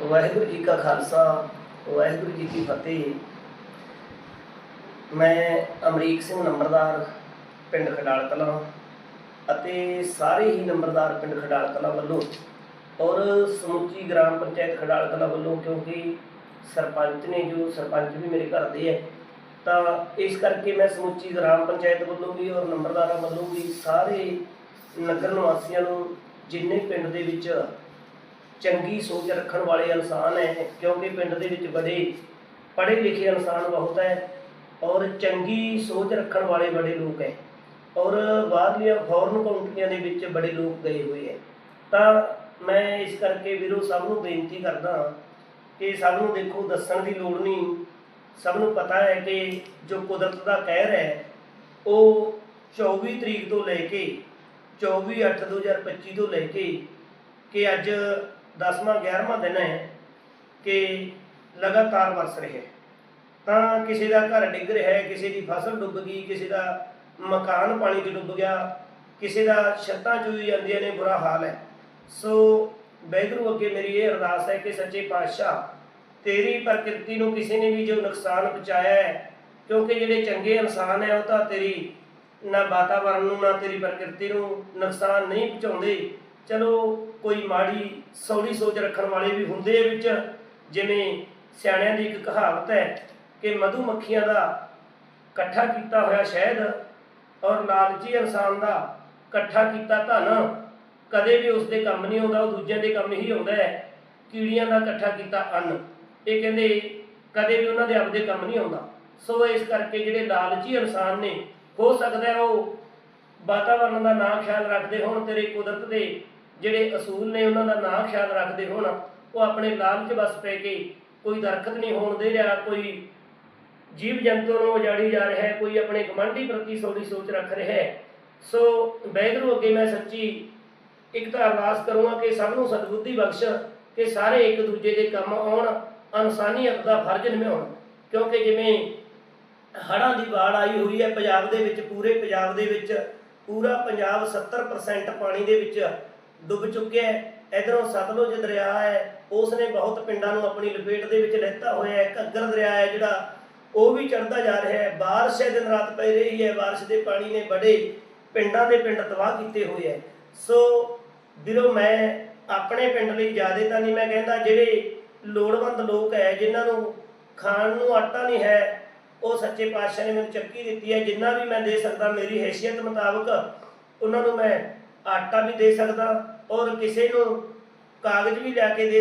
ਵਾਹਿਗੁਰੂ ਜੀ ਕਾ ਖਾਲਸਾ, ਵਾਹਿਗੁਰੂ ਜੀ ਕੀ ਫਤਿਹ। ਮੈਂ ਅਮਰੀਕ ਸਿੰਘ ਨੰਬਰਦਾਰ ਪਿੰਡ ਖਡਾਲ ਕਲਾਂ ਅਤੇ ਸਾਰੇ ਹੀ ਨੰਬਰਦਾਰ ਪਿੰਡ ਖਡਾਲ ਕਲਾਂ ਵੱਲੋਂ ਔਰ ਸਮੁੱਚੀ ਗ੍ਰਾਮ ਪੰਚਾਇਤ ਖਡਾਲ ਕਲਾਂ ਵੱਲੋਂ, ਕਿਉਂਕਿ ਸਰਪੰਚ ਨੇ ਜੋ ਸਰਪੰਚ ਵੀ ਮੇਰੇ ਘਰ ਦੇ ਹੈ ਤਾਂ ਇਸ ਕਰਕੇ ਮੈਂ ਸਮੁੱਚੀ ਗ੍ਰਾਮ ਪੰਚਾਇਤ ਵੱਲੋਂ ਵੀ ਔਰ ਨੰਬਰਦਾਰਾਂ ਵੱਲੋਂ ਵੀ ਸਾਰੇ ਨਗਰ ਨਿਵਾਸੀਆਂ ਨੂੰ ਜਿੰਨੇ ਪਿੰਡ ਦੇ ਵਿੱਚ ਚੰਗੀ ਸੋਚ ਰੱਖਣ ਵਾਲੇ ਇਨਸਾਨ ਹੈ, ਕਿਉਂਕਿ ਪਿੰਡ ਦੇ ਵਿੱਚ ਬੜੇ ਪੜ੍ਹੇ ਲਿਖੇ ਇਨਸਾਨ ਬਹੁਤ ਹੈ ਔਰ ਚੰਗੀ ਸੋਚ ਰੱਖਣ ਵਾਲੇ ਬੜੇ ਲੋਕ ਹੈ ਔਰ ਬਾਹਰਲੀਆਂ ਫੋਰਨ ਕੰਟਰੀਆਂ ਦੇ ਵਿੱਚ ਬੜੇ ਲੋਕ ਗਏ ਹੋਏ ਹੈ। ਤਾਂ ਮੈਂ ਇਸ ਕਰਕੇ ਵੀਰੋ ਸਭ ਨੂੰ ਬੇਨਤੀ ਕਰਦਾ ਕਿ ਸਭ ਨੂੰ ਦੇਖੋ, ਦੱਸਣ ਦੀ ਲੋੜ ਨਹੀਂ। ਸਭ ਨੂੰ ਪਤਾ ਹੈ ਕਿ ਜੋ ਕੁਦਰਤ ਦਾ ਕਹਿਰ ਹੈ, ਉਹ 24 ਤਰੀਕ ਤੋਂ ਲੈ ਕੇ 24/8/2025 ਤੋਂ ਲੈ ਕੇ ਕਿ ਅੱਜ 10ਵਾਂ 11ਵਾਂ ਦਿਨ ਹੈ ਕਿ ਲਗਾਤਾਰ ਵਰਸ ਰਿਹਾ ਤਾਂ ਕਿਸੇ ਦਾ ਘਰ ਡਿੱਗ ਰਿਹਾ ਹੈ, ਕਿਸੇ ਦੀ ਫਸਲ ਡੁੱਬ ਗਈ, ਕਿਸੇ ਦਾ ਮਕਾਨ ਪਾਣੀ 'ਚ ਡੁੱਬ ਗਿਆ, ਕਿਸੇ ਦਾ ਛੱਤਾਂ ਚੂਈ ਜਾਂਦੀਆਂ ਨੇ, ਬੁਰਾ ਹਾਲ ਹੈ। ਸੋ ਵਾਹਿਗੁਰੂ, ਅੱਗੇ ਮੇਰੀ ਇਹ ਅਰਦਾਸ ਹੈ ਕਿ ਸੱਚੇ ਪਾਤਸ਼ਾਹ, ਤੇਰੀ ਪ੍ਰਕਿਰਤੀ ਨੂੰ ਕਿਸੇ ਨੇ ਵੀ ਜੋ ਨੁਕਸਾਨ ਪਹੁੰਚਾਇਆ ਹੈ, ਕਿਉਂਕਿ ਜਿਹੜੇ ਚੰਗੇ ਇਨਸਾਨ ਹੈ, ਉਹ ਤਾਂ ਤੇਰੀ ਨਾ ਵਾਤਾਵਰਣ ਨੂੰ, ਨਾ ਤੇਰੀ ਪ੍ਰਕਿਰਤੀ ਨੂੰ ਨੁਕਸਾਨ ਨਹੀਂ ਪਹੁੰਚਾਉਂਦੇ ਚਲੋ ਕੋਈ ਮਾੜੀ ਸੌੜੀ ਸੋਚ ਰੱਖਣ ਵਾਲੇ ਵੀ ਹੁੰਦੇ ਆ ਵਿੱਚ, ਜਿਵੇਂ ਸਿਆਣਿਆਂ ਦੀ ਇੱਕ ਕਹਾਵਤ ਹੈ ਕਿ ਮਧੂ ਮੱਖੀਆਂ ਦਾ ਇਕੱਠਾ ਕੀਤਾ ਹੋਇਆ ਸ਼ਹਿਦ ਔਰ ਲਾਲਚੀ ਇਨਸਾਨ ਦਾ ਇਕੱਠਾ ਕੀਤਾ ਧਨ, ਕਦੇ ਵੀ ਉਸ ਦੇ ਕੰਮ ਨਹੀਂ ਆਉਂਦਾ, ਉਹ ਦੂਜਿਆਂ ਦੇ ਕੰਮ ਹੀ ਆਉਂਦਾ ਹੈ। ਕੀੜੀਆਂ ਦਾ ਇਕੱਠਾ ਕੀਤਾ ਅੰਨ। ਇਹ ਕਹਿੰਦੇ ਕਦੇ ਵੀ ਉਹਨਾਂ ਦੇ ਆਪਦੇ ਕੰਮ ਨਹੀਂ ਆਉਂਦਾ। ਸੋ ਇਸ ਕਰਕੇ ਜਿਹੜੇ ਲਾਲਚੀ ਇਨਸਾਨ ਨੇ, ਹੋ ਸਕਦਾ ਉਹ ਵਾਤਾਵਰਣ ਦਾ ਨਾ ਖਿਆਲ ਰੱਖਦੇ ਹੋਣ, ਤੇਰੇ ਕੁਦਰਤ ਦੇ ਜਿਹੜੇ ਅਸੂਲ ਨੇ ਉਹਨਾਂ ਦਾ ਨਾ ਖਿਆਲ ਰੱਖਦੇ ਹੋਣ, ਉਹ ਆਪਣੇ ਲਾਲਚ ਵਸ ਪੈ ਕੇ ਕੋਈ ਦਰਖਤ ਨਹੀਂ ਹੋਣ ਦੇ ਰਿਹਾ, ਕੋਈ ਜੀਵ ਜੰਤੂ ਨੂੰ ਉਜਾੜੀ ਜਾ ਰਿਹਾ ਹੈ, ਕੋਈ ਆਪਣੇ ਗਮੰਡੀ ਪ੍ਰਤੀ ਸੋੜੀ ਸੋਚ ਰੱਖ ਰਿਹਾ ਹੈ। ਸੋ ਵਾਹਿਗੁਰੂ ਅੱਗੇ ਮੈਂ ਸੱਚੀ ਇੱਕ ਤਾਂ ਅਰਦਾਸ ਕਰੂੰਗਾ ਕਿ ਸਭ ਨੂੰ ਸਤਬੁੱਧੀ ਬਖਸ਼, ਕਿ ਸਾਰੇ ਇੱਕ ਦੂਜੇ ਦੇ ਕੰਮ ਆਉਣ, ਇਨਸਾਨੀਅਤ ਦਾ ਫਰਜ਼ ਨਿਭਾਉਣ। ਕਿਉਂਕਿ ਜਿਵੇਂ ਹੜ੍ਹਾਂ ਦੀ ਬਾੜ ਆਈ ਹੋਈ ਹੈ, ਪੰਜਾਬ ਦੇ ਵਿੱਚ, ਪੂਰੇ ਪੰਜਾਬ ਦੇ ਵਿੱਚ, ਪੂਰਾ ਪੰਜਾਬ 70% ਪਾਣੀ ਦੇ ਵਿੱਚ ਡੁੱਬ ਚੁੱਕਿਆ ਹੈ, ਇਧਰੋਂ ਸਤਲੁਜ ਦਰਿਆ ਹੈ ਉਸ ਨੇ ਬਹੁਤ ਪਿੰਡਾਂ ਨੂੰ ਆਪਣੀ ਲਪੇਟ ਦੇ ਵਿੱਚ ਲੈਤਾ ਹੋਇਆ ਹੈ ਘੱਗਰ ਦਰਿਆ ਹੈ ਜਿਹੜਾ ਉਹ ਵੀ ਚੜਦਾ ਜਾ ਰਿਹਾ ਹੈ, ਬਾਰਿਸ਼ ਹੈ, ਦਿਨ ਰਾਤ ਪੈ ਰਹੀ ਹੈ, ਬਾਰਿਸ਼ ਦੇ ਪਾਣੀ ਨੇ ਬੜੇ ਪਿੰਡਾਂ ਦੇ ਪਿੰਡ ਤਬਾਹ ਕੀਤੇ ਹੋਏ ਹੈ। ਸੋ ਵੀਰੋ ਮੈਂ ਆਪਣੇ ਪਿੰਡ ਲਈ ਜ਼ਿਆਦਾ ਤਾਂ ਨਹੀਂ ਮੈਂ ਕਹਿੰਦਾ, ਜਿਹੜੇ ਲੋੜਵੰਦ ਲੋਕ ਹੈ, ਜਿਨ੍ਹਾਂ ਨੂੰ ਖਾਣ ਨੂੰ ਆਟਾ ਨਹੀਂ ਹੈ, ਉਹ ਸੱਚੇ ਪਾਤਸ਼ਾਹ ਨੇ ਮੈਨੂੰ ਚੱਕੀ ਦਿੱਤੀ ਹੈ, ਜਿੰਨਾ ਵੀ ਮੈਂ ਦੇ ਸਕਦਾ, ਮੇਰੀ ਹੈਸੀਅਤ ਮੁਤਾਬਕ ਉਹਨਾਂ ਨੂੰ ਮੈਂ ਆਟਾ ਵੀ ਦੇ ਸਕਦਾ ਔਰ ਕਿਸੇ ਨੂੰ ਕਾਗਜ਼ ਵੀ ਲੈ ਕੇ ਦੇ